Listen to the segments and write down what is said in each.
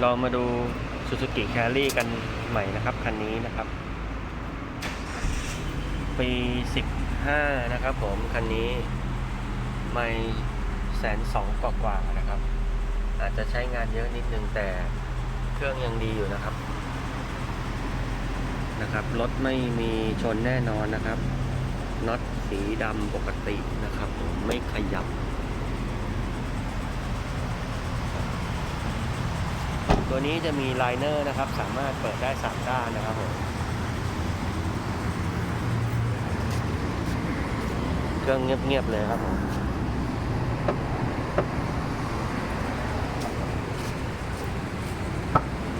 เรามาดู Suzuki Carry กันใหม่นะครับ คันนี้นะครับ ปี 15 นะครับผม คันนี้ไม่แสนสองกว่ากว่าๆนะครับ อาจจะใช้งานเยอะนิดนึงแต่เครื่องยังดีอยู่นะครับนะครับรถไม่มีชนแน่นอนนะครับน็อตสีดำปกตินะครับผมไม่ขยับ ตัวนี้จะมีไลเนอร์นะครับ สามารถเปิดได้สามด้านนะครับผมเครื่องเงียบๆเลยครับผม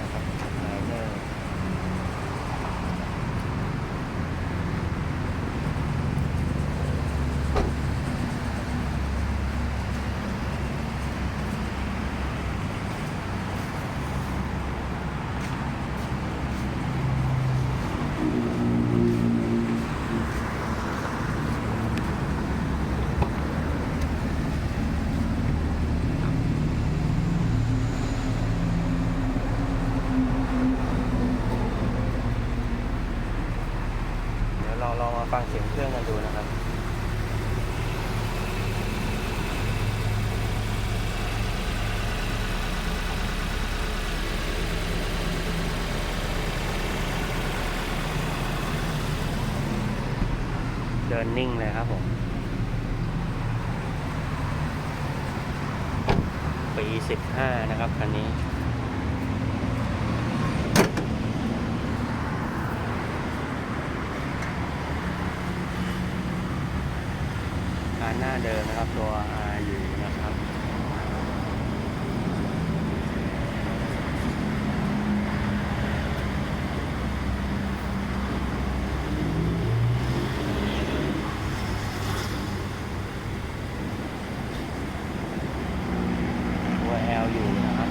นะครับไลเนอร์ เดี๋ยวเราลองมาฟังเสียงเครื่องกันดูนะครับเดินนิ่งเลยครับผม ปี 15 นะครับคันนี้ คาน หน้าเดิมนะครับตัว R อยู่นะครับตัว L อยู่นะครับ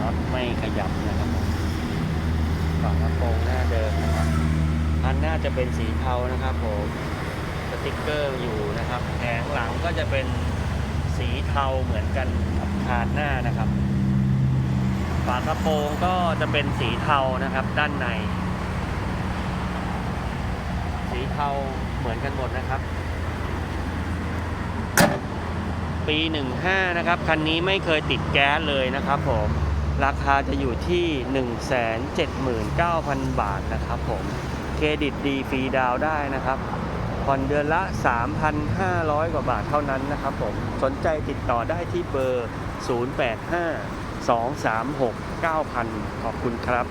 น็อตไม่ขยับนะครับผมฝากระโปรงหน้าเดิมนะครับอันน้าจะเป็นสีเทานะครับผม ติกเกอร์อยู่นะครับแผงหลังก็จะเป็นสีเทาเหมือนกันกับคานหน้านะครับ ฝากระโปรงก็จะเป็นสีเทานะครับด้านใน สีเทาเหมือนกันหมดนะครับ ปี 15 นะครับ คันนี้ไม่เคยติดแก๊สเลยนะครับผม ราคาจะอยู่ที่ 179,000 บาทนะครับผม เครดิตดีฟรีดาวได้นะครับ ผ่อนเดือนละ 3,500 กว่าบาทเท่านั้นนะครับผม สนใจติดต่อได้ที่เบอร์ 085 236 9000 ขอบคุณครับ